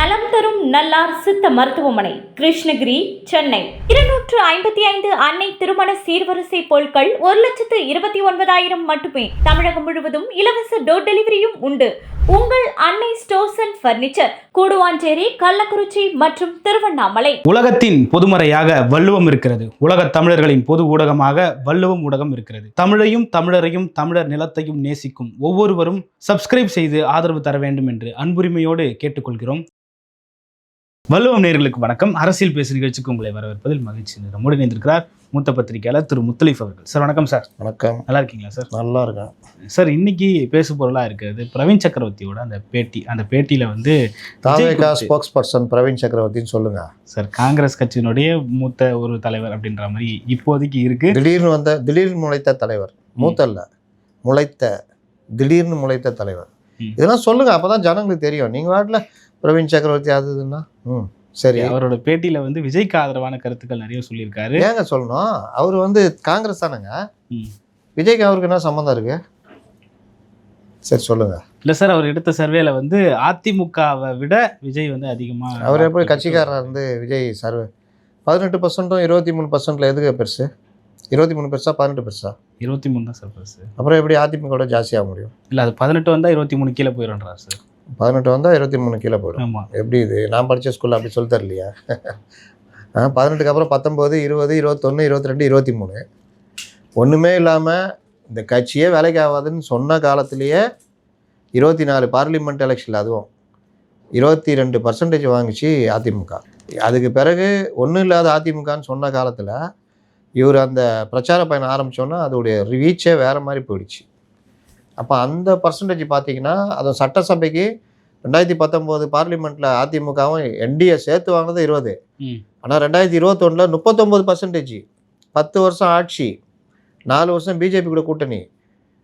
நலம் தரும் நல்லார் சித்த மருத்துவமனை கிருஷ்ணகிரி சென்னை. இருநூற்று ஐம்பத்தி ஐந்து அன்னை திருமண சீர்வரிசை பொருட்கள் ஒரு லட்சத்து இருபத்தி ஒன்பதாயிரம் மட்டுமே. தமிழகம் முழுவதும் இலவச டோர் டெலிவரியும் உண்டு. உங்கள் Annai stores and furniture Guduvancheri Kallakurichi மற்றும் திருவண்ணாமலை. உலகத்தின் பொதுமறையாக வள்ளுவம் இருக்கிறது. உலகத் தமிழர்களின் பொது ஊடகமாக வள்ளுவம் ஊடகம் இருக்கிறது. தமிழையும் தமிழரையும் தமிழர் நிலத்தையும் நேசிக்கும் ஒவ்வொருவரும் சப்ஸ்கிரைப் செய்து ஆதரவு தர வேண்டும் என்று அன்புரிமையோடு கேட்டுக்கொள்கிறோம். வள்ளுவம் நேர்களுக்கு வணக்கம். அரசியல் பேசு நிகழ்ச்சிக்கு உங்களை வரவேற்பதில் மகிழ்ச்சி. நம்மோடு இணைந்திருக்கிறார் மூத்த பத்திரிகையாளர் திரு முத்தலீஃப் அவர்கள். சார் வணக்கம் சார். வணக்கம். நல்லா இருக்கீங்களா சார்? நல்லா இருக்கேன். சார் இன்னைக்கு பேசு பொருளாக இருக்கிறது பிரவீன் சக்கரவர்த்தியோட அந்த பேட்டி. அந்த பேட்டியில வந்து ஸ்போக்ஸ் பர்சன் பிரவீன் சக்கரவர்த்தின்னு சொல்லுங்க. சார் காங்கிரஸ் கட்சியினுடைய மூத்த ஒரு தலைவர் அப்படின்ற மாதிரி இப்போதைக்கு இருக்கு. திடீர்னு வந்த திடீர்னு முளைத்த தலைவர். மூத்தல்ல. முளைத்த திடீர்னு முளைத்த தலைவர். இதெல்லாம் சொல்லுங்க அப்பதான் ஜனங்களுக்கு தெரியும். நீங்க வாட்டில் பிரவீன் சக்கரவர்த்தி அது இதுன்னா? ம். சரி. அவரோட பேட்டியில வந்து விஜய்க்கு ஆதரவான கருத்துக்கள் நிறைய சொல்லியிருக்காரு. ஏங்க சொல்லணும்? அவர் வந்து காங்கிரஸ் தானேங்க? ம். விஜய்க்கு அவருக்கு என்ன சம்மந்தம் இருக்கு? சரி சொல்லுங்க. இல்ல சார் அவர் எடுத்த சர்வேல வந்து அதிமுகவை விட விஜய் வந்து அதிகமா அவர் எப்படி கட்சிக்காரர் இருந்து விஜய் சர்வே? பதினெட்டு பர்சன்ட்டும் இருபத்தி மூணு பர்சன்ட்ல எதுக்கு பெருசு? இருபத்தி மூணு பெருசா பதினெட்டு பெருசா? இருபத்தி மூணு தான் சார் பெருசு. அப்புறம் எப்படி அதிமுக ஜாஸ்தியாக முடியும்? இல்ல அது பதினெட்டு வந்தா இருபத்தி மூணு கீழே போயிடும்ன்றார் சார். பதினெட்டு வந்தால் இருபத்தி மூணு கீழே போயிடும். எப்படி இது? நான் படித்த ஸ்கூலில் அப்படி சொல்லி தரலையா பதினெட்டுக்கு அப்புறம் பத்தொம்போது இருபது இருபத்தொன்று இருபத்தி ரெண்டு இருபத்தி மூணு. ஒன்றுமே இல்லாமல் இந்த கட்சியே வேலைக்கு ஆகாதுன்னு சொன்ன காலத்திலேயே இருபத்தி நாலு பார்லிமெண்ட் எலெக்ஷனில் அதுவும் இருபத்தி ரெண்டு பர்சன்டேஜ் வாங்குச்சு அதிமுக. அதுக்கு பிறகு ஒன்றும் இல்லாத அதிமுகன்னு சொன்ன காலத்தில் இவர் அந்த பிரச்சார பயணம் ஆரம்பித்தோன்னா அதோடைய ரீச்சே வேறு மாதிரி போயிடுச்சு. அப்போ அந்த பர்சன்டேஜ் பார்த்தீங்கன்னா அது சட்டசபைக்கு ரெண்டாயிரத்தி பத்தொம்போது பார்லிமெண்ட்டில் அதிமுகவும் என்டிஏ சேர்த்து வாங்கினது இருபது. ஆனால் ரெண்டாயிரத்தி இருபத்தொன்னில் முப்பத்தொம்போது பர்சன்டேஜ் பத்து வருஷம் ஆட்சி நாலு வருஷம் பிஜேபி கூட கூட்டணி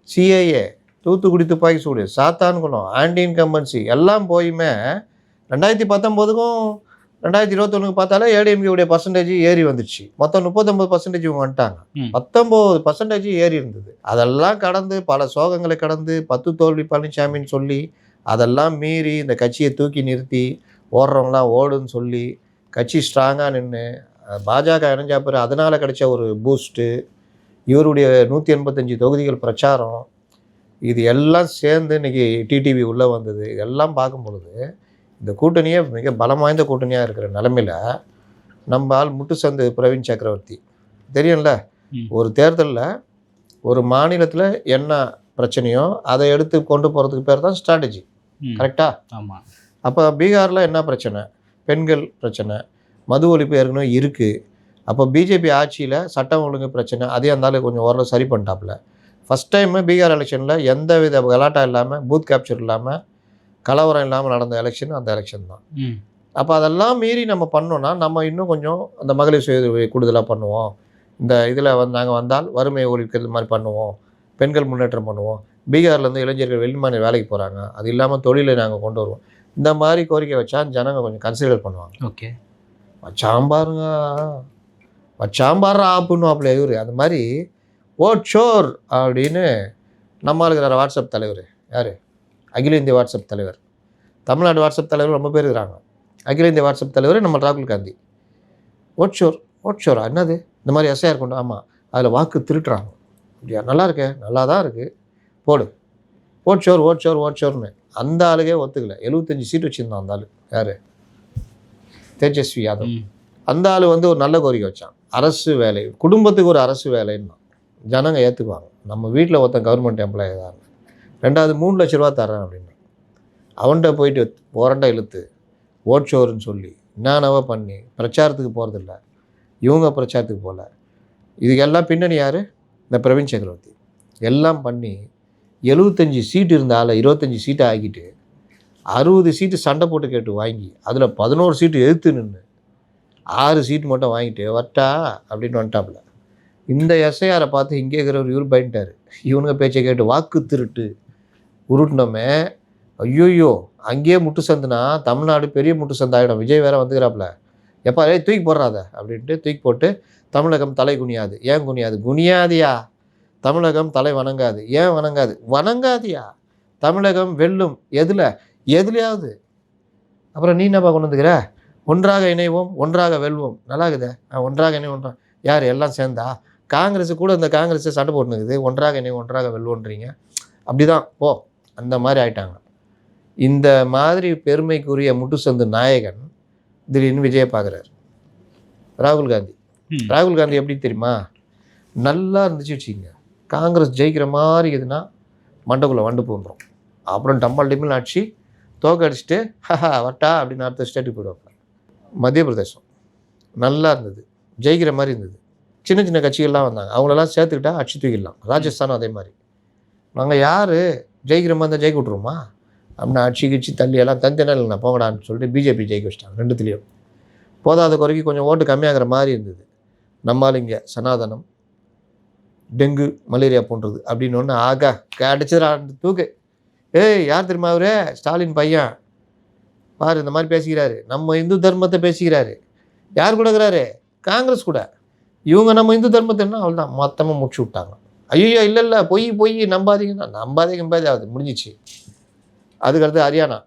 சிஏஏ தூத்துக்குடி துப்பாக்கி சூடு சாத்தான்குளம் ஆன்டி இன்கம்பன்சி எல்லாம் போயுமே ரெண்டாயிரத்தி பத்தொம்போதுக்கும் ரெண்டாயிரத்தி இருபத்தொன்னுக்கு பார்த்தாலே ஏடிஎம்கே உடைய பர்சன்டேஜ் ஏறி வந்துச்சு மொத்தம் முப்பத்தொம்பது பர்சன்டேஜ் இவங்க வந்துட்டாங்க. பத்தொம்போது பர்சன்டேஜ் ஏறி இருந்தது. அதெல்லாம் கடந்து பல சோகங்களை கடந்து பத்து தோல்வி பழனிசாமின்னு சொல்லி அதெல்லாம் மீறி இந்த கட்சியை தூக்கி நிறுத்தி ஓடுறவங்களாம் ஓடுன்னு சொல்லி கட்சி ஸ்ட்ராங்காக நின்று பாஜக இணைஞ்சா பிறகு அதனால் கிடைச்ச ஒரு பூஸ்ட்டு இவருடைய நூற்றி எண்பத்தஞ்சு தொகுதிகள் பிரச்சாரம் இது எல்லாம் சேர்ந்து இன்னைக்கு டிடிவி உள்ளே வந்தது. இதெல்லாம் பார்க்கும் பொழுது இந்த கூட்டணியே மிக பலம் வாய்ந்த கூட்டணியாக இருக்கிற நிலமையில நம்ம ஆள் முட்டுசந்து பிரவீன் சக்கரவர்த்தி. தெரியும்ல. ஒரு தேர்தலில் ஒரு மாநிலத்தில் என்ன பிரச்சனையோ அதை எடுத்து கொண்டு போகிறதுக்கு பேர் தான் ஸ்ட்ராட்டஜி ம். கரெக்டா ஆமா. அப்போ பீகாரில் என்ன பிரச்சனை? பெண்கள் பிரச்சனை. மது ஒழிப்பு ஏற்கனவே இருக்குது அப்போ பிஜேபி ஆட்சியில் சட்டம் ஒழுங்கு பிரச்சனை அதே இருந்தாலும் கொஞ்சம் ஓரளவு சரி பண்ணிட்டாப்புல. ஃபஸ்ட் டைமு பீகார் எலெக்ஷனில் எந்த வித கலாட்டா இல்லாமல் பூத் கேப்சர் இல்லாமல் கலவரம் இல்லாமல் நடந்த எலெக்ஷன் அந்த எலெக்ஷன் தான். அப்போ அதெல்லாம் மீறி நம்ம பண்ணோன்னா நம்ம இன்னும் கொஞ்சம் அந்த மகளிர் சுய கூடுதலாக பண்ணுவோம். இந்த இதில் வந்து நாங்கள் வந்தால் வறுமையை ஒழிக்கிறது மாதிரி பண்ணுவோம். பெண்கள் முன்னேற்றம் பண்ணுவோம். பீகார்லேருந்து இளைஞர்கள் வெளிமாநில வேலைக்கு போகிறாங்க அது இல்லாமல் தொழிலை நாங்கள் கொண்டு வருவோம். இந்த மாதிரி கோரிக்கை வச்சா ஜனங்க கொஞ்சம் கன்சிடர் பண்ணுவாங்க. ஓகே. வச்சாம் பாருங்க. வச்சாம் பாரு ஆப்புன்னு இவர். அந்த மாதிரி ஓட் ஷோர் அப்படின்னு நம்ம இருக்கிற வாட்ஸ்அப் தலைவர். யார்? அகில இந்திய வாட்ஸ்அப் தலைவர். தமிழ்நாடு வாட்ஸ்அப் தலைவர் ரொம்ப பேர் இருக்கிறாங்க. அகில இந்திய வாட்ஸ்அப் தலைவர் நம்ம ராகுல் காந்தி. ஓட் ஷோர் ஓட் ஷோரா என்னது? இந்த மாதிரி எஸ்ஐஆர் கொண்டு ஆமாம் அதில் வாக்கு திருட்டுறாங்க. அப்படியா? நல்லா இருக்கே. நல்லா தான் இருக்குது போடு. ஓட் ஷோர் ஓட் ஷோர் ஓட் ஷோர்னு அந்த ஆளுக்கே ஒத்துக்கல. எழுபத்தஞ்சு சீட் வச்சுருந்தான் அந்த ஆள். யார்? தேஜஸ்வி யாதவ். அந்த ஆள் வந்து ஒரு நல்ல கோரிக்கை வச்சான். அரசு வேலை. குடும்பத்துக்கு ஒரு அரசு வேலைன்னா ஜனங்க ஏற்றுக்குவாங்க நம்ம வீட்டில் ஒருத்தன் கவர்மெண்ட் எம்ப்ளாயி தான் ரெண்டாவது மூணு லட்ச ரூபா தரேன் அப்படின்னு அவன்கிட்ட போயிட்டு ஓரண்டை இழுத்து ஓட் ஷோர்னு சொல்லி என்னென்னவோ பண்ணி பிரச்சாரத்துக்கு போகிறதில்ல இவங்க பிரச்சாரத்துக்கு போகல இதுக்கெல்லாம் பின்னணி யார்? இந்த பிரவீன் சக்கரவர்த்தி. எல்லாம் பண்ணி எழுபத்தஞ்சி சீட்டு இருந்த ஆளை இருபத்தஞ்சி சீட்டை ஆக்கிட்டு அறுபது சீட்டு சண்டை போட்டு கேட்டு வாங்கி அதில் பதினோரு சீட்டு எதிர்த்து நின்று ஆறு சீட்டு மட்டும் வாங்கிட்டு வரட்டா அப்படின்னு வந்துட்டாப்புல. இந்த எஸ்ஐஆரை பார்த்து இங்கே இருக்கிறவர் இவர் பயன்ட்டார் இவனுங்க பேச்சை கேட்டு வாக்கு திருட்டு. உருட்டினோமே. ஐயோயோ அங்கேயே முட்டு சந்துனா தமிழ்நாடு பெரிய முட்டு சந்து ஆகிடும் விஜய் வேற வந்துக்கிறாப்புல. எப்பா ஏ தூக்கி போடுறாத அப்படின்ட்டு தூக்கி போட்டு தமிழகம் தலை குனியாது. ஏன் குனியாது? குனியாதியா. தமிழகம் தலை வணங்காது. ஏன் வணங்காது? வணங்காதியா. தமிழகம் வெல்லும். எதில்? எதுலையாவது. அப்புறம் நீ என்னப்பா கொண்டு வந்துக்கிற? ஒன்றாக இணைவோம் ஒன்றாக வெல்வோம். நல்லா இருக்குதே ஆ, ஒன்றாக இணைவோம் யார்? எல்லாம் சேர்ந்தா? காங்கிரஸ் கூட இந்த காங்கிரஸை சண்டை போட்டுனுக்குது. ஒன்றாக இணைவோம் ஒன்றாக வெல்வோன்றீங்க. அப்படிதான். போ. அந்த மாதிரி ஆயிட்டாங்க. இந்த மாதிரி பெருமைக்குரிய முட்டுசந்து நாயகன் திடீர்னு விஜயை பார்க்குறாரு. ராகுல் காந்தி. ராகுல் காந்தி எப்படி தெரியுமா? நல்லா இருந்துச்சு வச்சுக்கோங்க. காங்கிரஸ் ஜெயிக்கிற மாதிரி எதுனா மண்டக்குள்ளே வண்டு போந்துடும் அப்புறம் டம்பால் டிம்பிள் ஆட்சி தோக்க அடிச்சுட்டு ஹஹா வட்டா அப்படின்னு அடுத்த ஸ்டேட்டுக்கு போயிடுவாங்க. மத்திய பிரதேசம். நல்லா இருந்தது. ஜெயிக்கிற மாதிரி இருந்தது. சின்ன சின்ன கட்சிகள்லாம் வந்தாங்க. அவங்களெல்லாம் சேர்த்துக்கிட்டா அடிச்சு தூக்கிடலாம். ராஜஸ்தானும் அதே மாதிரி. நாங்கள் யார்? ஜெயிக்கிற மாதிரி இருந்தால் ஜெயிக்க விட்ருமா அப்படின்னு அடிச்சு கிச்சு தள்ளி எல்லாம் தந்தனா இல்லைண்ணா போங்கடான்னு சொல்லிட்டு பிஜேபி ஜெயிக்க வச்சிட்டாங்க ரெண்டுத்துலேயும். போதாத குறைக்கு கொஞ்சம் ஓட்டு கம்மியாகிற மாதிரி இருந்தது. நம்மால் இங்கே சனாதனம் டெங்கு மலேரியா போன்றது அப்படின்னு ஒன்று ஆகா அடிச்சதுடா தூக்கு. ஏய் யார் தெரியுமா அவரு? ஸ்டாலின் பையன். பாரு இந்த மாதிரி பேசிக்கிறாரு. நம்ம இந்து தர்மத்தை பேசிக்கிறாரு. யார் கூட இருக்கிறாரு? காங்கிரஸ் கூட. இவங்க நம்ம இந்து தர்மத்தை என்ன? அவள் தான் மொத்தமாக முடிச்சு விட்டாங்க. ஐயோ இல்லை இல்லை பொய் பொய் நம்பாதீங்கன்னா நம்பாதே நம்பாதே ஆகுது முடிஞ்சிச்சு. அதுக்கடுத்து ஹரியானா.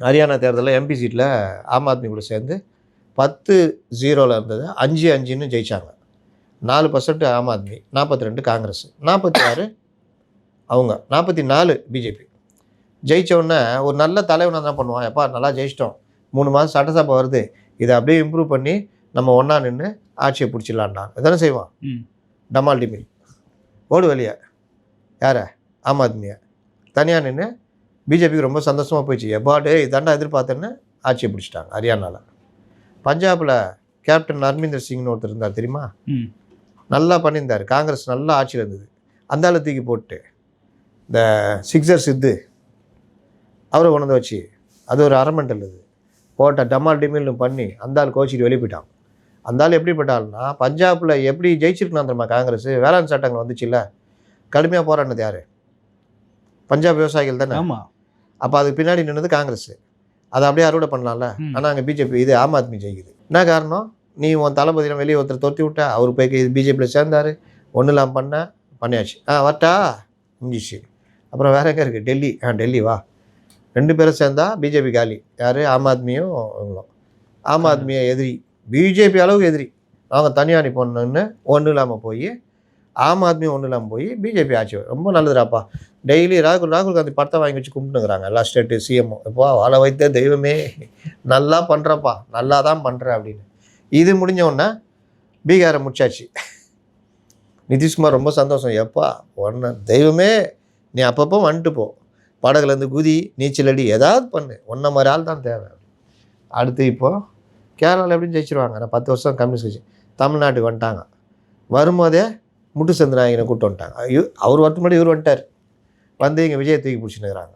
ஹரியானா தேர்தலில் எம்பி சீட்டில் ஆம் ஆத்மி கூட சேர்ந்து பத்து ஜீரோவில் இருந்தது அஞ்சு அஞ்சுன்னு ஜெயிச்சாங்க. நாலு பர்சன்ட் ஆம் ஆத்மி நாற்பத்தி ரெண்டு காங்கிரஸ் நாற்பத்தி ஆறு அவங்க நாற்பத்தி நாலு பிஜேபி ஜெயிச்ச உடனே ஒரு நல்ல தலைவன் என்ன பண்ணுவான். எப்பா நல்லா ஜெயிச்சிட்டோம். மூணு மாதம் சட்டசபை வருது. இதை அப்படியே இம்ப்ரூவ் பண்ணி நம்ம ஒன்றா நின்று ஆட்சியை பிடிச்சிடலான்டான் இதானே செய்வான். டமால் டிமில் ஓடு வெளியே யாரை? ஆம் ஆத்மியை. தனியாக நின்று பிஜேபிக்கு ரொம்ப சந்தோஷமாக போயிடுச்சு. எப்பாடு இதாண்டா எதிர்பார்த்தேன்னு ஆட்சியை பிடிச்சிட்டாங்க ஹரியானாவில் பஞ்சாபில் கேப்டன் நர்மீந்தர் சிங்னு ஒருத்தர் இருந்தார் தெரியுமா. நல்லா பண்ணியிருந்தார். காங்கிரஸ் நல்லா ஆட்சியில் இருந்தது. அந்த ஆளை தூக்கி போட்டு இந்த சிக்ஸர் சித்து அவரை கொண்டு வந்து வச்சு அது ஒரு அரமெண்டல் இது போட்ட டமால் டிமில்னு பண்ணி அந்த ஆள் கோச்சிட்டு வெளியே போயிட்டான். அந்த ஆள் எப்படிப்பட்ட பஞ்சாபில் எப்படி ஜெயிச்சிருக்கணும் தெரியுமா காங்கிரஸ்? வேளாண் சட்டங்கள் வந்துச்சுல்ல கடுமையாக போராடினது யார்? பஞ்சாப் விவசாயிகள் தானே. ஆமா. அப்போ அதுக்கு பின்னாடி நின்னது காங்கிரஸ். அதை அப்படியே அறுவடை பண்ணலாம்ல. ஆனால் அங்கே பிஜேபி இது ஆம் ஆத்மி ஜெயிக்குது. என்ன காரணம்? நீ உன் தளபதியை வெளியே ஒருத்தர் தொத்தி விட்ட அவர் போய் பிஜேபியில் சேர்ந்தார். ஒன்றும் இல்லாமல் பண்ண பண்ணியாச்சு. ஆ வரட்டா? முடிஞ்சிச்சு. அப்புறம் வேற எங்கே இருக்குது டெல்லி. ஆ டெல்லி வா. ரெண்டு பேரும் சேர்ந்தா பிஜேபி காலி. யார்? ஆம் ஆத்மியும் இவங்களும். ஆம் ஆத்மியை எதிரி. பிஜேபி அளவுக்கு எதிரி. அவங்க தனியார் நிப்பொண்ணுன்னு ஒன்றும் இல்லாமல் போய் ஆம் ஆத்மி ஒன்றும் இல்லாமல் போய் பிஜேபி ஆட்சி ரொம்ப நல்லதுடாப்பா. டெய்லி ராகுல் ராகுல் காந்தி படத்தை வாங்கி வச்சு கும்பிட்டுங்கிறாங்க எல்லா ஸ்டேட்டு சிஎம்ஓ இப்போ வாழ வைத்த தெய்வமே. நல்லா பண்ணுறப்பா நல்லா தான் பண்ணுற அப்படின்னு. இது முடிஞ்ச உடனே பீகாரை முடிச்சாச்சு. நிதிஷ்குமார் ரொம்ப சந்தோஷம். எப்பா ஒன்று தெய்வமே நீ அப்பப்போ வந்துட்டு போ. படகுலேருந்து குதி நீச்சல் அடி ஏதாவது பண்ணு. ஒன்றை மாதிரி ஆள் தான் தேவை. அடுத்து இப்போது கேரளாவில் எப்படி ஜெயிச்சிருவாங்க? நான் பத்து வருஷம் கம்யூனிஸ்ட் கட்சி. தமிழ்நாட்டுக்கு வந்துட்டாங்க. வரும்போதே முட்டு சந்திராயனை கூப்பிட்டு வந்துட்டாங்க. அவர் வரட்டு முன்னாடி இவர் வந்துட்டார். வந்து இங்கே விஜயை தூக்கி பிடிச்சினுக்கிறாங்க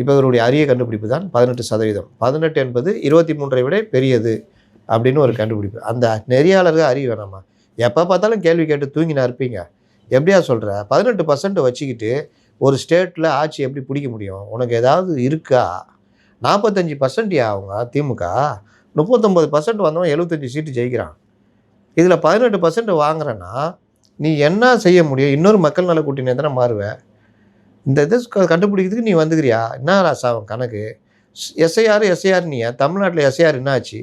இப்போ இவருடைய அரிய கண்டுபிடிப்பு தான் பதினெட்டு சதவீதம். பதினெட்டு என்பது இருபத்தி மூன்றை விட பெரியது அப்படின்னு ஒரு கண்டுபிடிப்பு. அந்த நெறியாளருக்கு அறிவு வேணாமா? எப்போ பார்த்தாலும் கேள்வி கேட்டு தூங்கினா இருப்பீங்க. எப்படியா சொல்கிற பதினெட்டு பர்சன்ட் வச்சுக்கிட்டு ஒரு ஸ்டேட்டில் ஆட்சி எப்படி பிடிக்க முடியும்? உனக்கு ஏதாவது இருக்கா? நாற்பத்தஞ்சு பர்சன்ட்யா அவங்க திமுக? முப்பத்தொம்பது பர்சன்ட் வந்தவன் எழுபத்தஞ்சி சீட்டு ஜெயிக்கிறான். இதில் பதினெட்டு பர்சன்ட் வாங்குறேன்னா நீ என்ன செய்ய முடியும்? இன்னொரு மக்கள் நல கூட்டணி தானே மாறுவேன் இந்த இது க- கண்டுபிடிக்கிறதுக்கு நீ வந்துக்கிறியா என்ன ராசா அவன் கணக்கு? எஸ்ஐஆர் எஸ்ஐஆர் நீ தமிழ்நாட்டில் எஸ்ஐஆர் என்ன ஆச்சு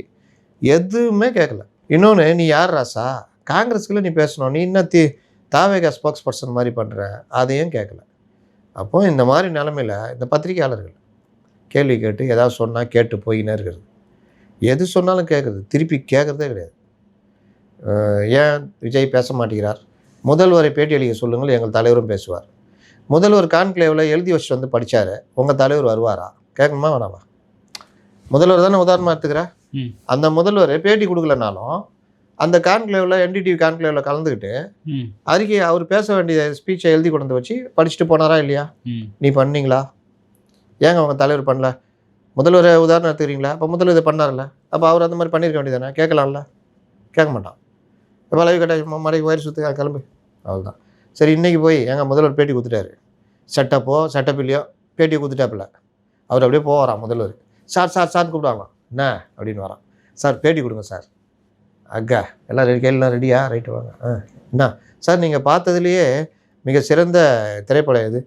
எதுவுமே கேட்கல இன்னொன்று நீ யார் ராசா? காங்கிரஸ்க்குள்ளே நீ பேசணும். நீ என்ன தி தாவேகா ஸ்போக்ஸ் பர்சன் மாதிரி பண்ணுற அதையும் கேட்கல அப்போது இந்த மாதிரி நிலமையில இந்த பத்திரிகையாளர்கள் கேள்வி கேட்டு ஏதாவது சொன்னால் கேட்டு போயின்னு இருக்கிறது. எது சொன்னாலும் கேட்குறது. திருப்பி கேட்குறதே கிடையாது. ஏன் விஜய் பேச மாட்டேங்கிறார்? முதல்வரை பேட்டி அளிக்க சொல்லுங்கள் எங்கள் தலைவரும் பேசுவார். முதல்வர் கான்க்ளேவில் எழுதி வச்சுட்டு வந்து படித்தார் உங்கள் தலைவர் வருவாரா? கேட்கணுமா வேணாமா? முதல்வர் தானே உதாரணமாக எடுத்துக்கிறேன் ம். அந்த முதல்வர் பேட்டி கொடுக்கலனாலும் அந்த கான்க்ளேவில் என்டிடிவி கான்க்ளேவில் கலந்துக்கிட்டு அறிக்கை அவர் பேச வேண்டிய ஸ்பீச்சை எழுதி கொண்டு வச்சு படிச்சுட்டு போனாரா இல்லையா? நீ பண்ணீங்களா? ஏங்க அவங்க தலைவர் பண்ணல? முதல்வர் உதாரணம் எடுத்துக்கிறீங்களா? அப்போ முதல்வர் இதை பண்ணார்ல. அப்போ அவர் அந்த மாதிரி பண்ணியிருக்க வேண்டியதானே கேட்கலாம்ல. கேட்க மாட்டான். இப்போ அளவு கட்ட மறைக்கு வயிறு சுற்று கிளம்பு. அவ்வளோதான் சரி இன்றைக்கி போய் எங்கள் முதல்வர் பேட்டி கொடுத்துட்டாரு. செட்டப்போ செட்டப் இல்லையோ பேட்டி கொடுத்துட்டாப்புல. அவர் அப்படியே போகிறான் முதல்வர் சார் சார் சார் கூப்பிடுவாங்க என்ன? அப்படின்னு வரான். சார் பேட்டி கொடுங்க சார். அக்கா எல்லாம் ரெடி கையெல்லாம் ரெடியா? ரைட்டு வாங்க. ஆ என்ன? சார் நீங்கள் பார்த்ததுலேயே மிக சிறந்த திரைப்படம் இது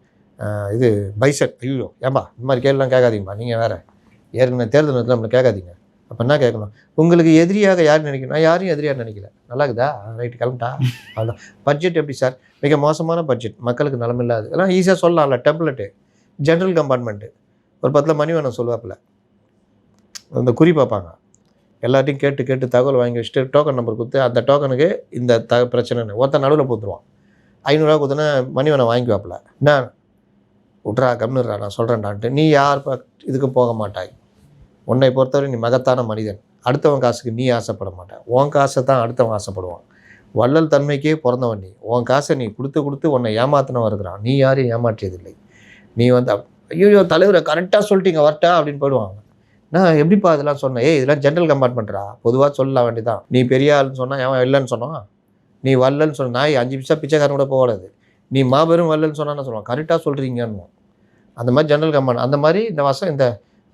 இது பைசன் ஐயோ ஏம்பா இந்த மாதிரி கேள்விலாம் கேட்காதீங்கம்மா நீங்கள் வேறு. ஏற்கனவே தேர்தல் நேரத்தில் நம்மளை கேட்காதீங்க. அப்போ என்ன கேட்கணும்? உங்களுக்கு எதிரியாக யார் நினைக்கணும்? நான் யாரையும் எதிரியாக நினைக்கல. நல்லா இருக்குதா? ரைட்டு கிளம்பிட்டா? அதுதான் பட்ஜெட் எப்படி சார் மிக மோசமான பட்ஜெட் மக்களுக்கு நலமில்லாது எல்லாம் ஈஸியாக சொல்லலாம்ல டெம்ப்ளெட்டு ஜென்ரல் கம்பார்ட்மெண்ட்டு ஒரு பத்தில் மணி வேணும் சொல்லுவாப்புல. அந்த குறி பார்ப்பாங்க. எல்லாத்தையும் கேட்டு கேட்டு தகவல் வாங்கி வச்சுட்டு டோக்கன் நம்பர் கொடுத்து அந்த டோக்கனுக்கு இந்த த பிரச்சனைன்னு. ஒருத்தன் நடுவில் போத்துருவான் ஐநூறுரூவா கொடுத்தோன்னா மணி வேணும் வாங்கிக்குவாப்புல. என்ன? விட்றா கம்னுறா நான் சொல்கிறேன்டான்ட்டு நீ யார் இதுக்கும் இதுக்கு போக மாட்டாய். உன்னை பொறுத்தவரை நீ மகத்தான மனிதன். அடுத்தவன் காசுக்கு நீ ஆசைப்பட மாட்டேன் உன் காசை தான் அடுத்தவன் ஆசைப்படுவான். வள்ளல் தன்மைக்கே பிறந்தவன் நீ. உன் காசை நீ கொடுத்து கொடுத்து உன்னை ஏமாத்தினவன் இருக்கிறான். நீ யாரையும் ஏமாற்றியதில்லை. நீ வந்து ஐயோ தலைவரை கரெக்டாக சொல்லிட்டீங்க வரட்டா அப்படின்னு போயிடுவாங்க. நான் எப்படிப்பா இதெல்லாம் சொன்னேன்? ஏய் இதெல்லாம் ஜென்ரல் கம்பார்ட்மெண்ட்ரா பொதுவாக சொல்ல வேண்டியதான் நீ பெரிய ஆள்னு சொன்னால் எவன் இல்லைன்னு சொன்னான் நீ வரலன்னு சொன்ன நான் அஞ்சு பிச்சா பிச்சைக்காரன் கூட போகாது நீ மாபெரும் வரலன்னு சொன்னான்னு சொல்லுவான்? கரெக்டாக சொல்கிறீங்கன்னு அந்த மாதிரி ஜென்ரல் கம்பார்ட் அந்த மாதிரி இந்த வருஷம் இந்த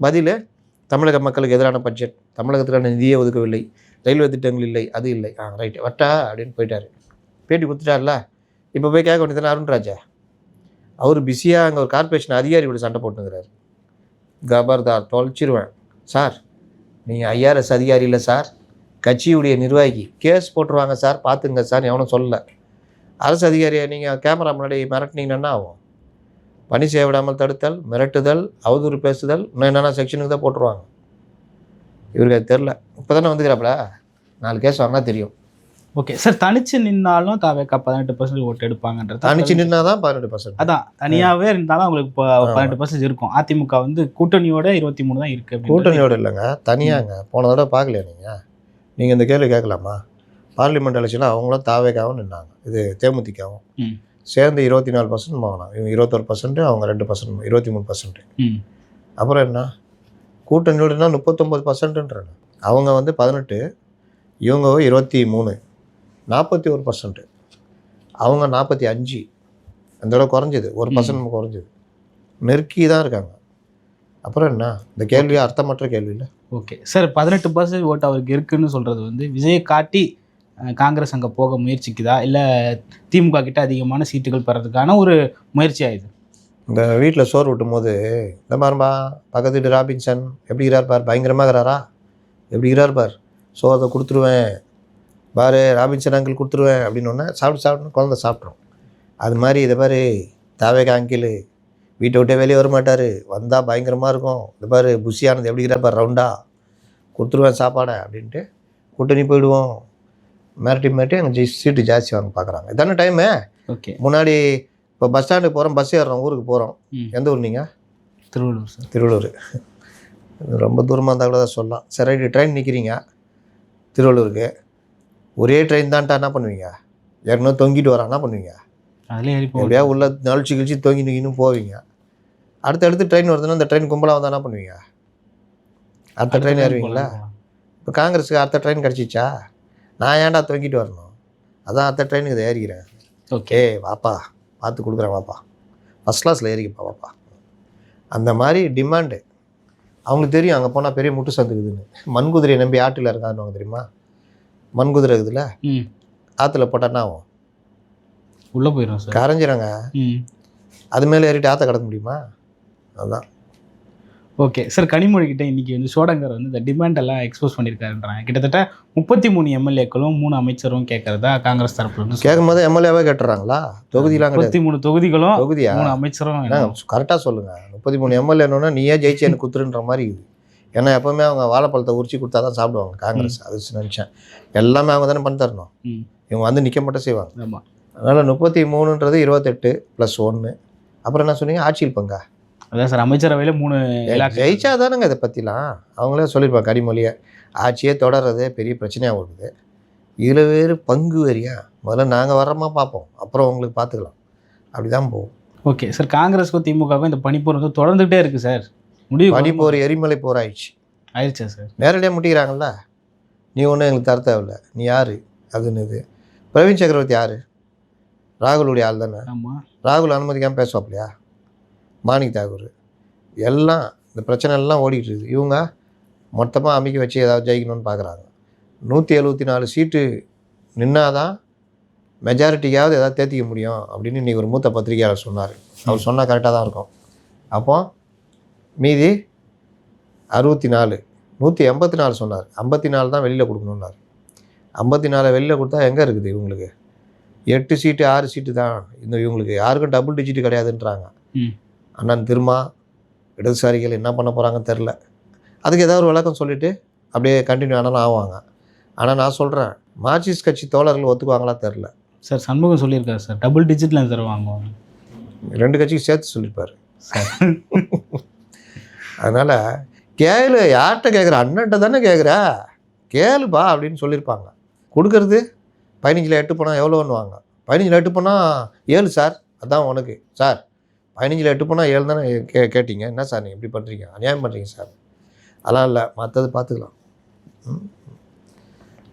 பதில் தமிழக மக்களுக்கு எதிரான பட்ஜெட் தமிழகத்துக்கான நிதியே ஒதுக்கவில்லை. ரயில்வே திட்டங்கள் இல்லை அது இல்லை. ஆ ரைட் வட்டா அப்படின்னு போயிட்டார். பேட்டி கொடுத்துட்டார்ல. இப்போ போய் கேட்க வேண்டியது அருண்ராஜா அவர் பிஸியாக அங்கே ஒரு கார்பரேஷன் அதிகாரியோட சண்டை போட்டுங்கிறார். கபர்தார் தொலைச்சிருவேன். சார் நீங்கள் ஐஆர்எஸ் அதிகாரி இல்லை சார். கட்சியுடைய நிர்வாகி. கேஸ் போட்டுருவாங்க சார். பார்த்துங்க சார். எவனும் சொல்லலை. அரசு அதிகாரியை? நீங்கள் கேமரா முன்னாடி மிரட்டினீங்கன்னா ஆகும்? பணி செய்ய விடாமல் தடுத்தல் மிரட்டுதல் அவதூறு பேசுதல் இன்னும் என்னென்ன செக்ஷனுக்கு தான் போட்டுருவாங்க? இவருக்கு அது தெரில இப்போ தானே வந்துக்கிறாப்புல? நாலு கேஸ் வாங்கினா தெரியும். ஓகே சார் தனிச்சு நின்னாலும் தாவேக்கா பதினெட்டு பர்சன்ட் ஓட்டு எடுப்பாங்கன்றது தனிச்சு நின்னா தான் பதினெட்டு பர்சன்ட் அதான் தனியாவே இருந்தாலும் அவங்களுக்கு இப்போ. பதினெட்டு பர்சன்ட் இருக்கும். அதிமுக வந்து கூட்டணியோட இருபத்தி மூணு தான் இருக்கு அப்படின்றது. கூட்டணியோட இல்லைங்க தனியாங்க. போன தடவை பார்க்கலையா நீங்கள் நீங்கள் இந்த கேள்வி கேட்கலாமா? பார்லிமெண்ட் எலெக்ஷனில் அவங்களும் தாவேக்காவும் நின்னாங்க. இது தேமுதிகவும். ம். சேர்ந்து இருபத்தி நாலு பர்சன்ட் வாங்கினாங்க இவங்க இருபத்தொரு பர்சன்ட் அவங்க ரெண்டு பர்சன்ட் இருபத்தி மூணு பர்சன்ட் ம். அப்புறம் என்ன? கூட்டணியோடனா முப்பத்தொம்பது பர்சன்ட்டுன்றாங்க அவங்க வந்து பதினெட்டு இவங்க இருபத்தி மூணு நாற்பத்தி ஒரு பர்சன்ட்டு அவங்க நாற்பத்தி அஞ்சு. அந்த தடவை குறைஞ்சது. ஒரு. பர்சன்ட் குறைஞ்சது. நெருக்கி தான் இருக்காங்க. அப்புறம் என்ன? இந்த கேள்வி அர்த்தமற்ற கேள்வி இல்லை ஓகே. சார் பதினெட்டு பர்சன்ட் ஓட்டு அவருக்கு இருக்குன்னு சொல்றது வந்து விஜயை காட்டி காங்கிரஸ் அங்கே போக முயற்சிக்குதா? இல்லை திமுக கிட்ட அதிகமான சீட்டுகள் பெறதுக்கான ஒரு முயற்சி ஆயுது இந்த வீட்டில் சோறு விட்டும் போது இந்த மாதிரிப்பா பக்கத்து வீட்டு ராபின்சன் எப்படி இருக்கிறார் பார்? பயங்கரமாக இருக்கிறாரா? எப்படி இருக்கிறார் பார்? சோறத்தை கொடுத்துருவேன். பாரு ராபின்சன் அங்கிள் கொடுத்துருவேன் அப்படின்னு சாப்பிட்டு சாப்பிட்டு குழந்தை சாப்பிட்றோம் அது மாதிரி இதை பாரு தாவேக அங்கிள் வீட்டை விட்டே வெளியே வர மாட்டார். வந்தால் பயங்கரமாக இருக்கும். இந்த பாரு புஷியானது எப்படி இருக்கிறார் பார்? ரவுண்டாக கொடுத்துருவேன் சாப்பாடை அப்படின்ட்டு கூட்டணி போயிடுவோம். மிரட்டி மிரட்டி அங்கே ஜி சீட்டு ஜாஸ்தி வாங்க பார்க்குறாங்க இதானே டைமு ஓகே முன்னாடி இப்போ பஸ் ஸ்டாண்டுக்கு போகிறோம் பஸ் ஏறுறோம் ஊருக்கு போகிறோம். எந்த ஊர் நீங்கள் திருவள்ளூர் சார். திருவள்ளூர். ரொம்ப தூரமாக இருந்தால் கூட தான் சொல்லலாம். சரி ரைட்டு ட்ரெயின் நிற்கிறீங்க திருவள்ளூருக்கு. ஒரே ட்ரெயின் தான்ட்டா என்ன பண்ணுவீங்க? ஏற்கனவே தொங்கிட்டு வரான் என்ன பண்ணுவீங்க? எப்படியா உள்ள நழிச்சு கிழிச்சு தொங்கி நிற்கின்னு போவீங்க. அடுத்து அடுத்து ட்ரெயின் வருதுன்னா அந்த ட்ரெயின் கும்பலாக வந்தால் என்ன பண்ணுவீங்க? அடுத்த ட்ரெயின் ஏறுவீங்களா? இப்போ காங்கிரஸுக்கு அடுத்த ட்ரெயின் கிடச்சிச்சா? நான் ஏன்டா தொங்கிட்டு வரணும்? அதான் அடுத்த ட்ரெயினுக்கு இதை ஏறிக்கிறேன். ஓகே வாப்பா பார்த்து கொடுக்குறேன் வாப்பா. ஃபஸ்ட் கிளாஸில் ஏறிக்கப்பா வாப்பா. அந்த மாதிரி டிமாண்டு அவங்களுக்கு தெரியும் அங்கே போனால் பெரிய முட்டு சந்துக்குதுன்னு மண் குதிரையை நம்பி ஆட்டில் இருக்கான்னு தெரியுமா? மண் குதிரை இருக்குதுல்ல? ம். ஆற்றுல போட்டால் என்ன ஆகும்? உள்ளே போயிடும் ம். அது மேலே ஏறிட்டு ஆற்ற கிடக்க முடியுமா? அதுதான் ஓகே சார் கனிமொழி கிட்ட இன்னைக்கு வந்து சோடங்கர் வந்து இந்த டிமாண்ட் எல்லாம் எக்ஸ்போஸ் பண்ணியிருக்காருன்றாங்க. கிட்டத்தட்ட முப்பத்தி மூணு எம்எல்ஏக்களும் மூணு அமைச்சரும் கேட்கறதா காங்கிரஸ் தரப்புல கேட்கும் போது எம்எல்ஏவே கேட்டுறாங்களா? தொகுதியெலாம் கிடையாது. முப்பத்தி மூணு தொகுதிகளும் தொகுதியா? மூணு அமைச்சரும். கரெக்டாக சொல்லுங்கள் முப்பத்தி மூணு எம்எல்ஏன்னா நீயே ஜெயிச்சு எனக்கு குத்துருன்ற மாதிரி இருக்குது. ஏன்னா எப்போவுமே அவங்க வாழைப்பழத்தை உரிச்சு கொடுத்தா தான் சாப்பிடுவாங்க காங்கிரஸ். அது நினச்சேன் எல்லாமே அவங்க தானே பண்ணி தரணும். இவங்க வந்து நிற்க மட்டும் செய்வாங்க. ஆமா. அதனால் முப்பத்தி மூணுன்றது இருபத்தெட்டு ப்ளஸ் ஒன்று அப்புறம் என்ன சொன்னீங்க? ஆட்சியில் பங்கா? அதான் சார் அமைச்சரவையில மூணு ஜெயிச்சா தானேங்க இதை பற்றிலாம் அவங்களே சொல்லியிருப்பாங்க கடிமொழியை ஆட்சியே தொடர்றதே பெரிய பிரச்சனையாக வருது இதில் வேறு பங்கு வரியா முதல்ல நாங்கள் வர்றோமா பார்ப்போம். அப்புறம் உங்களுக்கு பார்த்துக்கலாம். அப்படி தான் போகும். ஓகே சார் காங்கிரஸுக்கும் திமுகவுக்கும் இந்த பனிப்போர் வந்து தொடர்ந்துகிட்டே இருக்கு சார். முடிவு பனி போர் எரிமலை போர் ஆயிடுச்சு. ஆயிடுச்சா சார்? நேரடியாக முட்டிக்கிறாங்கல்ல? நீ ஒன்றும் எங்களுக்கு தர தேவையில்ல நீ யார்? அதுன்னு இது. பிரவீன் சக்கரவர்த்தி யார்? ராகுலுடைய ஆள் தானே. ஆமா. ராகுல் அனுமதிக்காமல் பேசுவாப்லையா மாணிக் தாகூர். எல்லாம் இந்த பிரச்சனை எல்லாம் ஓடிக்கிட்டு இருக்குது இவங்க மொத்தமாக அமைக்க வச்சு ஏதாவது ஜெயிக்கணும்னு பார்க்குறாங்க நூற்றி எழுபத்தி நாலு சீட்டு நின்னாதான் மெஜாரிட்டிக்காவது ஏதாவது தேத்திக்க முடியும் அப்படின்னு இன்றைக்கி ஒரு மூத்த பத்திரிகையாளர் சொன்னார். அவர் சொன்னால் கரெக்டாக தான் இருக்கும். அப்போ மீதி அறுபத்தி நாலு நூற்றி எண்பத்தி நாலு சொன்னார். ஐம்பத்தி நாலு தான் வெளியில் கொடுக்கணுன்னார் ஐம்பத்தி நாலு வெளியில் கொடுத்தா எங்கே இருக்குது இவங்களுக்கு? எட்டு சீட்டு ஆறு சீட்டு தான். இந்த இவங்களுக்கு யாருக்கும் டபுள் டிஜிட் கிடையாதுன்றாங்க. அண்ணன் திருமா இடதுசாரிகள் என்ன பண்ண போகிறாங்கன்னு தெரில அதுக்கு ஏதாவது ஒரு விளக்கம் சொல்லிவிட்டு அப்படியே கண்டினியூ ஆனாலும் ஆவாங்க. ஆனால் நான் சொல்கிறேன் மார்க்சிஸ்ட் கட்சி தோழர்கள் ஒத்துக்குவாங்களா தெரில சார் சண்முகம் சொல்லியிருக்காரு சார். டபுள் டிஜிட்டில் சார் வாங்குவாங்க. ரெண்டு கட்சிக்கு சேர்த்து சொல்லியிருப்பார் அதனால் கேளு யார்கிட்ட கேட்குற அண்ணன்ட்ட தானே கேட்குற கேளுப்பா அப்படின்னு சொல்லியிருப்பாங்க. கொடுக்கறது பதினஞ்சில் எட்டு பணம் எவ்வளோன்னுவாங்க பதினஞ்சில் எட்டு பணம் ஏழு சார். அதான் உனக்கு. சார் பதினஞ்சில் எட்டு பணம் ஏழு தானே கே கேட்டீங்க. என்ன சார் நீங்கள் இப்படி பண்ணுறீங்க அநியாயம் பண்ணுறீங்க சார். அதெல்லாம் இல்லை. மற்றது பார்த்துக்கலாம்.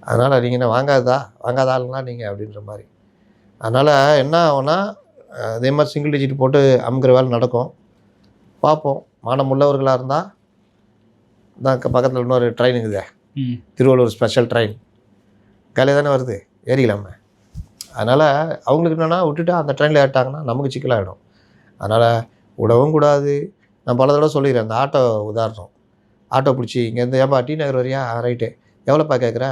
அதனால் நீங்கள் என்ன வாங்காததா? வாங்காத ஆளுங்களா நீங்கள் அப்படின்ற மாதிரி. அதனால் என்ன ஆகும்னா அதே மாதிரி சிங்கிள் டிஜிட் போட்டு அமுக்கிற வேலை நடக்கும். பார்ப்போம். மானம் உள்ளவர்களாக இருந்தால் தான் பக்கத்தில் இன்னொரு ட்ரெயின் இருக்குதே. திருவள்ளூர் ஸ்பெஷல் ட்ரெயின் காலையில் தானே வருது? ஏறிக்கலாமே. அதனால் அவங்களுக்கு என்னென்னா விட்டுட்டு அந்த ட்ரெயினில் ஏறிட்டாங்கன்னா நமக்கு சிக்கலாகிடும் அதனால் விடவும் கூடாது. நான் பல தடவை சொல்லிக்கிறேன் அந்த ஆட்டோ உதாரணம். ஆட்டோ பிடிச்சி இங்கேருந்து ஏன்பா டி நகர் வரியா? ரைட்டு. எவ்வளோப்பா கேட்குற?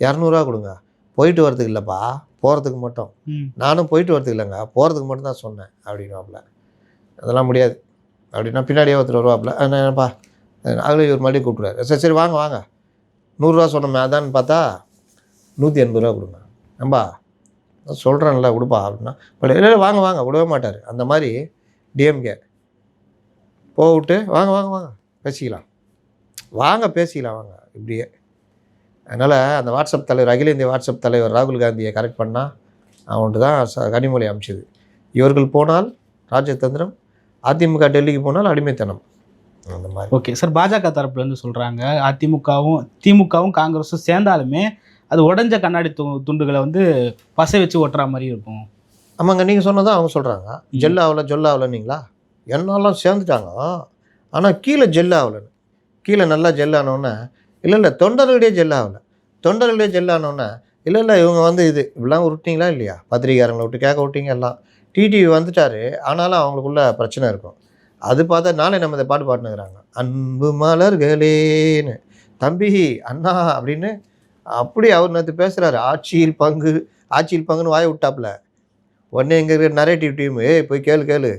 இரநூறுவா கொடுங்க. போயிட்டு வரதுக்கு இல்லைப்பா போகிறதுக்கு மட்டும். நானும் போயிட்டு வரதுக்கு இல்லைங்க போகிறதுக்கு மட்டும் தான் சொன்னேன் அப்படின்னாப்புல அதெல்லாம் முடியாது அப்படின்னா பின்னாடியே ஒருத்தர் வருவாப்புல. என்னப்பா? அதில் இவர் மறுபடியும் கூப்பிட்றாரு சரி சரி வாங்க வாங்க. நூறுரூவா சொன்னோமே அதான்னு பார்த்தா நூற்றி எண்பது ரூபா கொடுங்க நம்பா சொல்கிறேன்ல கொடுப்பா அப்படின்னா. பட் இல்லை வாங்க வாங்க. விடவே மாட்டார். அந்த மாதிரி டிஎம்கே போட்டு வாங்க வாங்க வாங்க பேசிக்கலாம். வாங்க பேசிக்கலாம் வாங்க. இப்படியே. அதனால் அந்த வாட்ஸ்அப் தலைவர் அகில இந்திய வாட்ஸ்அப் தலைவர் ராகுல் காந்தியை கரெக்ட் பண்ணால் அவன்ட்டு தான் ச கனிமொழி அமைச்சது. இவர்கள் போனால் ராஜதந்திரம் அதிமுக டெல்லிக்கு போனால் அடிமைத்தனம். அந்த மாதிரி. ஓகே சார் பாஜக தரப்புலேருந்து சொல்கிறாங்க அதிமுகவும் திமுகவும் காங்கிரஸும் சேர்ந்தாலுமே அது உடஞ்ச கண்ணாடி து துண்டுகளை வந்து பசை வச்சு ஒட்டுற மாதிரி இருக்கும். ஆமாங்க நீங்கள் சொன்னதான் அவங்க சொல்கிறாங்க ஜெல் ஆகலை ஜொல் ஆகலைன்னீங்களா என்னாலாம் சேர்ந்துட்டாங்க. ஆனால் கீழே ஜெல் ஆகலைன்னு கீழே நல்லா ஜெல் ஆனோன்னே இல்லை இல்லை தொண்டர்களுடைய ஜெல் ஆகலை தொண்டர்களுடைய ஜெல் ஆனோன்னே இல்லை இல்லை இவங்க வந்து இது இப்படிலாம் விட்டீங்களா இல்லையா? பத்திரிகாரங்களை விட்டு கேட்க விட்டீங்க எல்லாம். டிடிவி வந்துட்டாரு. ஆனாலும் அவங்களுக்குள்ள பிரச்சனை இருக்கும். அது பார்த்தா நாளை நம்ம இந்த பாட்டு பாட்டுனுக்குறாங்க அன்பு மலர்களேன்னு தம்பி அண்ணா அப்படின்னு அப்படி அவர் நேற்று பேசுகிறாரு ஆட்சியில் பங்கு ஆட்சியில் பங்குன்னு வாய விட்டாப்புல. உடனே இங்கே இருக்கிற நரேட்டிவ் டீம் ஏய் போய் கேளு கேளு.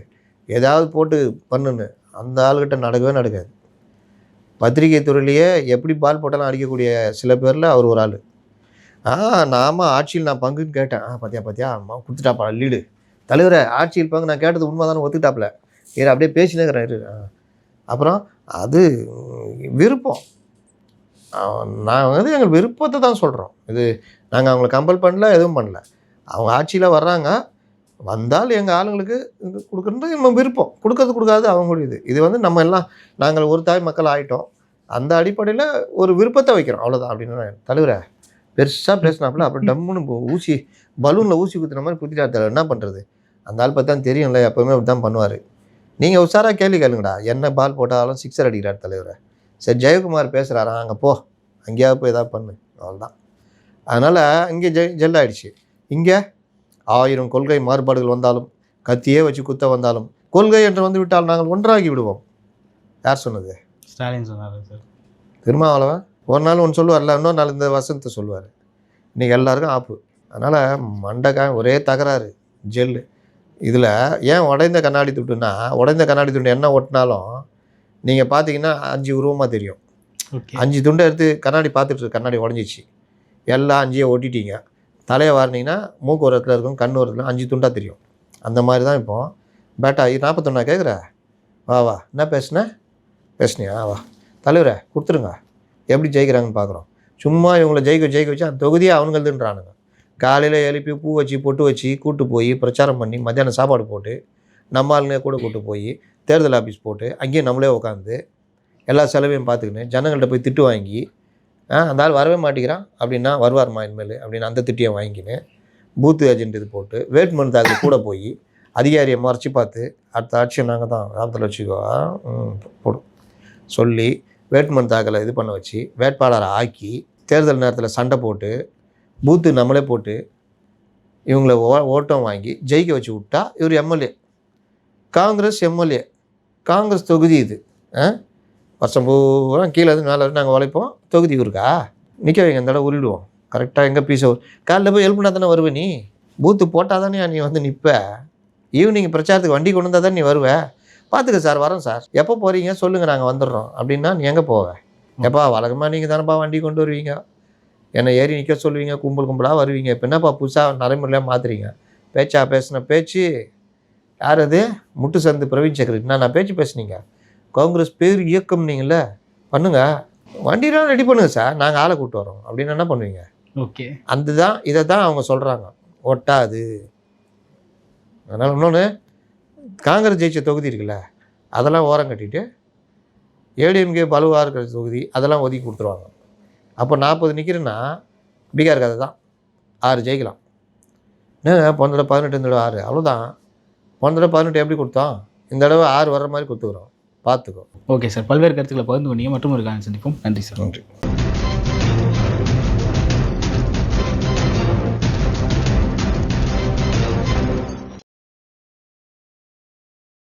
ஏதாவது போட்டு பண்ணுன்னு. அந்த ஆளுகிட்ட நடக்கவே நடக்காது. பத்திரிகை துறையிலேயே எப்படி பால் போட்டாலும் அடிக்கக்கூடிய சில பேரில் அவர் ஒரு ஆள். ஆ நாம ஆட்சியில் நான் பங்குன்னு கேட்டேன். ஆ பார்த்தியா பார்த்தியா அம்மா கொடுத்துட்டாப்பா லீடு. தலைவரை ஆட்சியில் பங்கு நான் கேட்டது உண்மை தானே ஒத்துக்கிட்டாப்புல. இரு அப்படியே பேசினுக்கிறேன் இரு. ஆ. அப்புறம் அது விருப்பம். நாங்கள் நான் வந்து எங்கள் விருப்பத்தை தான் சொல்கிறோம் இது நாங்கள் அவங்கள கம்பல் பண்ணல எதுவும் பண்ணல. அவங்க ஆட்சியில் வர்றாங்க. வந்தால் எங்கள் ஆளுங்களுக்கு கொடுக்குறது நம்ம விருப்பம். கொடுக்கறது கொடுக்காது அவங்களுடைய இது இது வந்து நம்ம எல்லாம் நாங்கள் ஒரு தாய் மக்கள் ஆகிட்டோம் அந்த அடிப்படையில் ஒரு விருப்பத்தை வைக்கிறோம். அவ்வளோதான் அப்படின்னு தலைவரை பெருசாக பேசினாப்புல அப்புறம் டம்முன்னு போ- ஊசி பலூனில் ஊசி குத்துன மாதிரி குத்திட்டார் தலைவர். என்ன பண்ணுறது அந்த ஆள் பற்றி தான் தெரியும்ல எப்போவுமே அப்படி தான் பண்ணுவார். நீங்கள் உஷாராக கேள்வி கேளுங்கடா. என்ன பால் போட்டாலும் சிக்ஸர் அடிக்கிறார் தலைவரை. சரி ஜெயக்குமார் பேசுகிறாரா அங்கே போ. அங்கேயாவது போய் ஏதாவது பண்ணு. அவ்வளோதான் அதனால் இங்கே ஜெ ஜெல் ஆகிடுச்சு இங்கே ஆயிரம் கொள்கை மாறுபாடுகள் வந்தாலும் கத்தியே வச்சு குத்த வந்தாலும் கொள்கை என்று வந்து விட்டால் நாங்கள் ஒன்றாகி விடுவோம். யார் சொன்னது? ஸ்டாலின் சொன்னார் சார். திருமாவளவன்? ஒரு நாள் ஒன்று சொல்லுவார்ல இன்னொரு நாள் இந்த வசனத்தை சொல்லுவார். இன்றைக்கி எல்லாருக்கும் ஆப்பு. அதனால் மண்டைக்காய் ஒரே தகராறு ஜெல்லு. இதில் ஏன் உடைந்த கண்ணாடி துண்டுன்னா உடைந்த கண்ணாடி துண்டு என்ன ஒட்டினாலும் நீங்கள் பார்த்தீங்கன்னா அஞ்சு உருவமாக தெரியும். அஞ்சு துண்டை எடுத்து கண்ணாடி பார்த்துட்டு கண்ணாடி உடஞ்சிச்சு. எல்லாம் அஞ்சையே ஒட்டிட்டீங்க. தலையை வாரினீங்கன்னா மூக்கு ஒரு இடத்துல இருக்கும் கண் ஒரு இடத்துல அஞ்சு துண்டாக தெரியும். அந்த மாதிரி தான் இப்போ. பேட்டா இது நாற்பத்தொன்னா கேட்குற வா வா. என்ன பேசுன? பேசுனியா? வா. தலைவரை கொடுத்துருங்க. எப்படி ஜெயிக்கிறாங்கன்னு பார்க்குறோம் சும்மா இவங்களை ஜெயிக்க ஜெயிக்க வச்சு அந்த தொகுதியை அவனுங்களுதுன்றானுங்க. காலையில் எழுப்பி பூ வச்சு பொட்டு வச்சு கூட்டு போய் பிரச்சாரம் பண்ணி மத்தியானம் சாப்பாடு போட்டு நம்ம ஆளுங்க கூட கூட்டு போய் தேர்தல் ஆஃபீஸ் போட்டு அங்கேயே நம்மளே உட்காந்து எல்லா செலவையும் பார்த்துக்கின்னு ஜனங்கள்கிட்ட போய் திட்டு வாங்கி அந்த ஆள் வரவே மாட்டேங்கிறான். அப்படின்னா வருவார்மா இனிமேல்? அப்படின்னு அந்த திட்டியை வாங்கிக்கின்னு பூத்து ஏஜென்ட் இது போட்டு வேட்புமனு தாக்கல் கூட போய் அதிகாரியை மறைச்சி பார்த்து அடுத்த ஆட்சியை நாங்கள் தான். ஞாபகத்தில் வச்சுக்கோ. போடும் சொல்லி வேட்புமனு தாக்கலை இது பண்ண வச்சு வேட்பாளரை ஆக்கி தேர்தல் நேரத்தில் சண்டை போட்டு பூத்து நம்மளே போட்டு இவங்களை ஓ ஓட்டம் வாங்கி ஜெயிக்க வச்சு விட்டா இவர் எம்எல்ஏ. காங்கிரஸ் எம்எல்ஏ. காங்கிரஸ் தொகுதி இது. ஆ? வருஷம் பூரா கீழே இருந்து மேலே நாங்கள் உழைப்போம். தொகுதி இருக்கா நிற்க வைங்க இந்த தடவை உருவிடுவோம் கரெக்டாக எங்கே பீஸ் காலைல போய் ஹெல்ப் பண்ணால் தானே வருவ நீ? பூத்து போட்டால் தானே நீ வந்து நிற்ப ஈவினிங் பிரச்சாரத்துக்கு வண்டி கொண்டு வந்தால் தான் நீ வருவேன் பார்த்துக்க சார் வரோம் சார் எப்போ போகிறீங்க சொல்லுங்கள் நாங்கள் வந்துடுறோம். அப்படின்னா நீ எங்கே போவேன் எப்பா வழக்கமாக நீங்கள் தானேப்பா வண்டி கொண்டு வருவீங்க? என்னை ஏறி நிற்க சொல்லுவீங்க கும்பல் கும்பலாக வருவீங்க. இப்போ என்னப்பா புதுசாக நடைமுறையாக மாற்றுறீங்க பேச்சா பேசின பேச்சு. யார் அது? முட்டு சந்து பிரவீன் சக்கரவர்த்தி நான் நான் பேச்சு பேசுனீங்க? காங்கிரஸ் பேர் இயக்கம் நீங்கள பண்ணுங்க. வண்டிலாம் ரெடி பண்ணுங்க சார் நாங்கள் ஆளை கூப்பிட்டு வரோம். அப்படின்னு என்ன பண்ணுவீங்க? ஓகே. அந்த தான் இதை தான் அவங்க சொல்கிறாங்க ஒட்டாது. அதனால் இன்னொன்று காங்கிரஸ் ஜெயிச்ச தொகுதி இருக்குல்ல அதெல்லாம் ஓரம் கட்டிட்டு ஏடிஎம்கே பலுவாக இருக்கிற தொகுதி அதெல்லாம் ஒதுக்கி கொடுத்துருவாங்க. அப்போ நாற்பது நிற்கிறேன்னா பீகார் கதை தான் ஆறு ஜெயிக்கலாம். என்ன போன தடவை பதினெட்டு இந்த தடவை ஆறு. அவ்வளோதான் போன தடவை பதினெட்டு எப்படி கொடுத்தோம்? இந்த தடவை ஆறு வர்ற மாதிரி கொடுத்துக்குறோம். பார்த்துக்கோ. Okay sir. பல்வேறு கருத்துக்களை பகிர்ந்து கொண்டீங்க. மற்றும் ஒரு காலம் சந்திப்போம். நன்றி சார். நன்றி.